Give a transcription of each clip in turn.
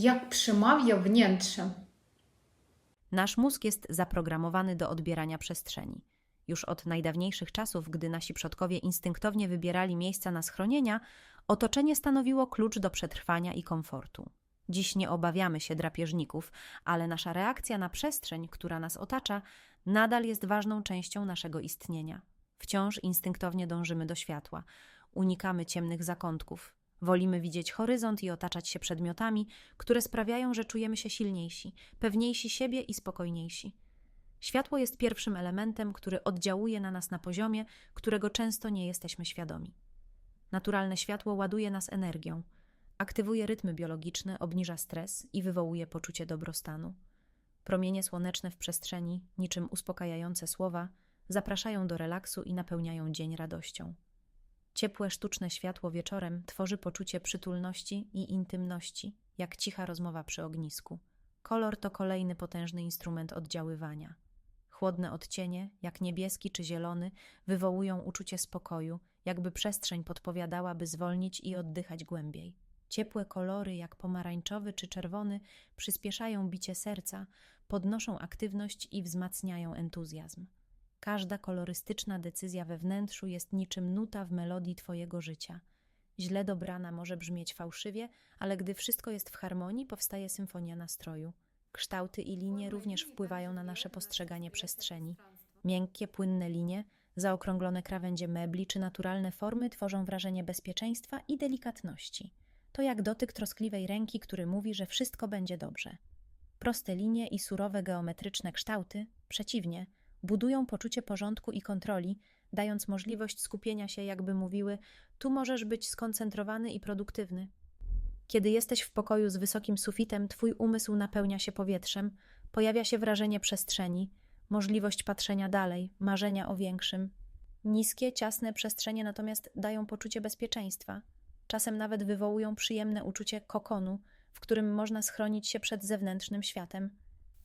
Jak przemawia wnętrze. Nasz mózg jest zaprogramowany do odbierania przestrzeni. Już od najdawniejszych czasów, gdy nasi przodkowie instynktownie wybierali miejsca na schronienia, otoczenie stanowiło klucz do przetrwania i komfortu. Dziś nie obawiamy się drapieżników, ale nasza reakcja na przestrzeń, która nas otacza, nadal jest ważną częścią naszego istnienia. Wciąż instynktownie dążymy do światła, unikamy ciemnych zakątków, wolimy widzieć horyzont i otaczać się przedmiotami, które sprawiają, że czujemy się silniejsi, pewniejsi siebie i spokojniejsi. Światło jest pierwszym elementem, który oddziałuje na nas na poziomie, którego często nie jesteśmy świadomi. Naturalne światło ładuje nas energią, aktywuje rytmy biologiczne, obniża stres i wywołuje poczucie dobrostanu. Promienie słoneczne w przestrzeni, niczym uspokajające słowa, zapraszają do relaksu i napełniają dzień radością. Ciepłe, sztuczne światło wieczorem tworzy poczucie przytulności i intymności, jak cicha rozmowa przy ognisku. Kolor to kolejny potężny instrument oddziaływania. Chłodne odcienie, jak niebieski czy zielony, wywołują uczucie spokoju, jakby przestrzeń podpowiadała, by zwolnić i oddychać głębiej. Ciepłe kolory, jak pomarańczowy czy czerwony, przyspieszają bicie serca, podnoszą aktywność i wzmacniają entuzjazm. Każda kolorystyczna decyzja we wnętrzu jest niczym nuta w melodii Twojego życia. Źle dobrana może brzmieć fałszywie, ale gdy wszystko jest w harmonii, powstaje symfonia nastroju. Kształty i linie również wpływają na nasze postrzeganie przestrzeni. Miękkie, płynne linie, zaokrąglone krawędzie mebli czy naturalne formy tworzą wrażenie bezpieczeństwa i delikatności. To jak dotyk troskliwej ręki, który mówi, że wszystko będzie dobrze. Proste linie i surowe geometryczne kształty, przeciwnie, budują poczucie porządku i kontroli, dając możliwość skupienia się, jakby mówiły: Tu możesz być skoncentrowany i produktywny. Kiedy jesteś w pokoju z wysokim sufitem, twój umysł napełnia się powietrzem, pojawia się wrażenie przestrzeni, możliwość patrzenia dalej, marzenia o większym. Niskie, ciasne przestrzenie natomiast dają poczucie bezpieczeństwa. Czasem nawet wywołują przyjemne uczucie kokonu, w którym można schronić się przed zewnętrznym światem.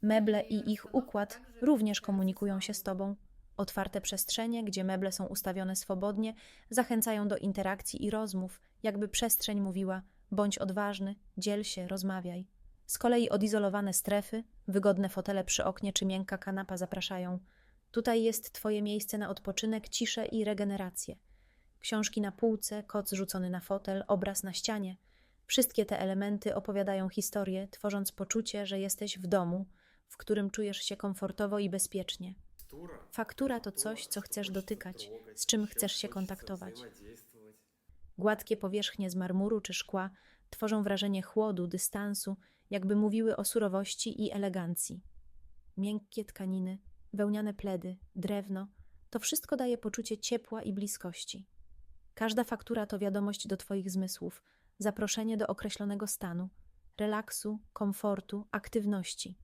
Meble i ich układ również komunikują się z tobą. Otwarte przestrzenie, gdzie meble są ustawione swobodnie, zachęcają do interakcji i rozmów, jakby przestrzeń mówiła: bądź odważny, dziel się, rozmawiaj. Z kolei odizolowane strefy, wygodne fotele przy oknie czy miękka kanapa zapraszają. Tutaj jest twoje miejsce na odpoczynek, ciszę i regenerację. Książki na półce, koc rzucony na fotel, obraz na ścianie. Wszystkie te elementy opowiadają historię, tworząc poczucie, że jesteś w domu, w którym czujesz się komfortowo i bezpiecznie. Faktura to coś, co chcesz dotykać, z czym chcesz się kontaktować. Gładkie powierzchnie z marmuru czy szkła tworzą wrażenie chłodu, dystansu, jakby mówiły o surowości i elegancji. Miękkie tkaniny, wełniane pledy, drewno to wszystko daje poczucie ciepła i bliskości. Każda faktura to wiadomość do Twoich zmysłów, zaproszenie do określonego stanu, relaksu, komfortu, aktywności.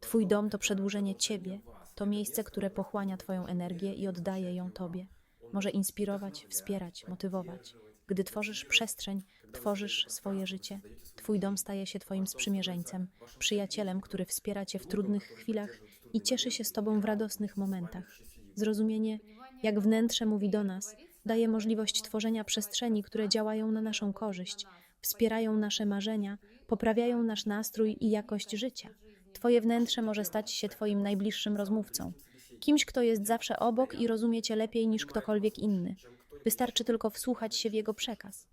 Twój dom to przedłużenie Ciebie, to miejsce, które pochłania Twoją energię i oddaje ją Tobie. Może inspirować, wspierać, motywować. Gdy tworzysz przestrzeń, tworzysz swoje życie. Twój dom staje się Twoim sprzymierzeńcem, przyjacielem, który wspiera Cię w trudnych chwilach i cieszy się z Tobą w radosnych momentach. Zrozumienie, jak wnętrze mówi do nas, daje możliwość tworzenia przestrzeni, które działają na naszą korzyść, wspierają nasze marzenia, poprawiają nasz nastrój i jakość życia. Twoje wnętrze może stać się Twoim najbliższym rozmówcą, kimś, kto jest zawsze obok i rozumie Cię lepiej niż ktokolwiek inny. Wystarczy tylko wsłuchać się w jego przekaz.